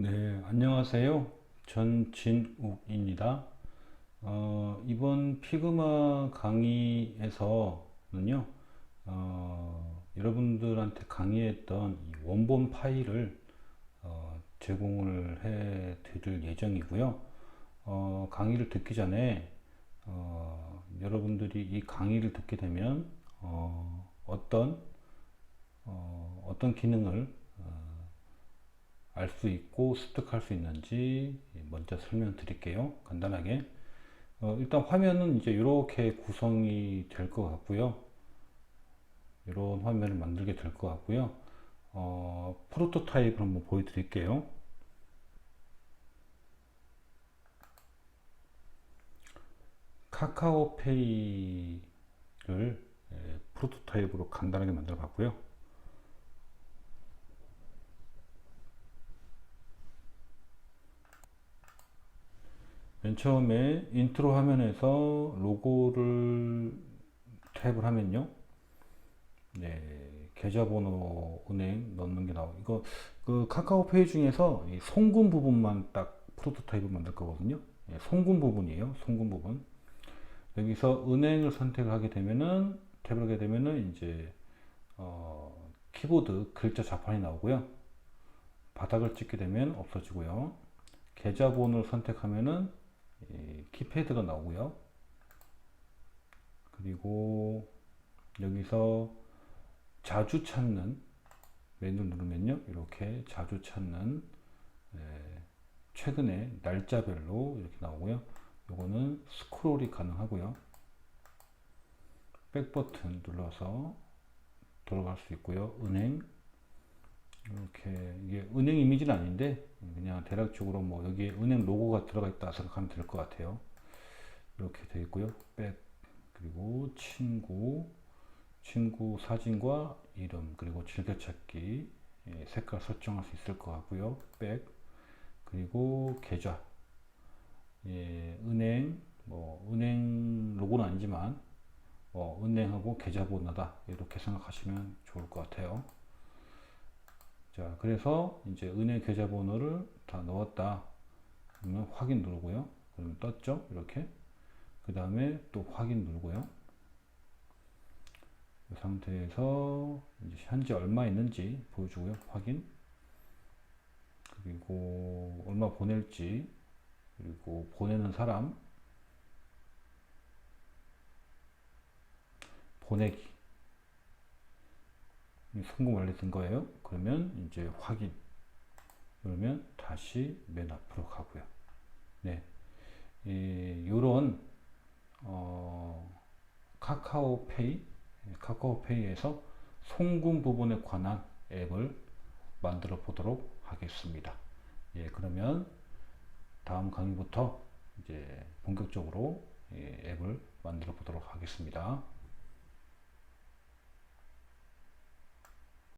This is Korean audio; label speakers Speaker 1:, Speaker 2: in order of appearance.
Speaker 1: 네, 안녕하세요. 전진욱입니다. 어, 이번 피그마 강의에서는요, 어, 여러분들한테 강의했던 이 원본 파일을 어, 제공을 해 드릴 예정이고요. 어, 강의를 듣기 전에 어, 여러분들이 이 강의를 듣게 되면 어, 어떤 어, 어떤 기능을 알 수 있고 습득할 수 있는지 먼저 설명드릴게요. 간단하게. 어, 일단 화면은 이제 이렇게 구성이 될 것 같고요. 이런 화면을 만들게 될 것 같고요. 어, 프로토타입을 한번 보여드릴게요. 카카오페이를 예, 프로토타입으로 간단하게 만들어 봤고요. 처음에 인트로 화면에서 로고를 탭을 하면요. 네, 계좌번호 은행 넣는 게 나오고 이거 그 카카오페이 중에서 이 송금 부분만 딱 프로토타입을 만들 거거든요. 예, 송금 부분이에요. 송금 부분. 여기서 은행을 선택을 하게 되면은 탭을 하게 되면은 이제 어, 키보드 글자 자판이 나오고요. 바닥을 찍게 되면 없어지고요. 계좌번호를 선택하면은 키패드가 나오고요. 그리고 여기서 자주 찾는 메뉴 누르면요. 이렇게 자주 찾는 최근에 날짜별로 이렇게 나오고요. 요거는 스크롤이 가능하고요. 백 버튼 눌러서 돌아갈 수 있고요. 은행 이렇게 이게 은행 이미지는 아닌데 그냥 대략적으로 뭐 여기에 은행 로고가 들어가 있다 생각하면 될 것 같아요. 이렇게 되어 있고요. 백 그리고 친구 친구 사진과 이름 그리고 즐겨찾기 예, 색깔 설정할 수 있을 것 같고요. 백 그리고 계좌 예, 은행 뭐 은행 로고는 아니지만 뭐 은행하고 계좌번호다 이렇게 생각하시면 좋을 것 같아요. 자, 그래서 이제 은행 계좌번호를 다 넣었다. 그러면 확인 누르고요. 그러면 떴죠? 이렇게. 그 다음에 또 확인 누르고요. 이 상태에서 이제 현재 얼마 있는지 보여주고요. 확인. 그리고 얼마 보낼지. 그리고 보내는 사람. 보내기. 성공 완료된 거예요. 그러면 이제 확인. 그러면 다시 맨 앞으로 가고요. 네. 이런 어, 카카오페이 카카오페이에서 송금 부분에 관한 앱을 만들어 보도록 하겠습니다. 예, 그러면 다음 강의부터 이제 본격적으로 예, 앱을 만들어 보도록 하겠습니다.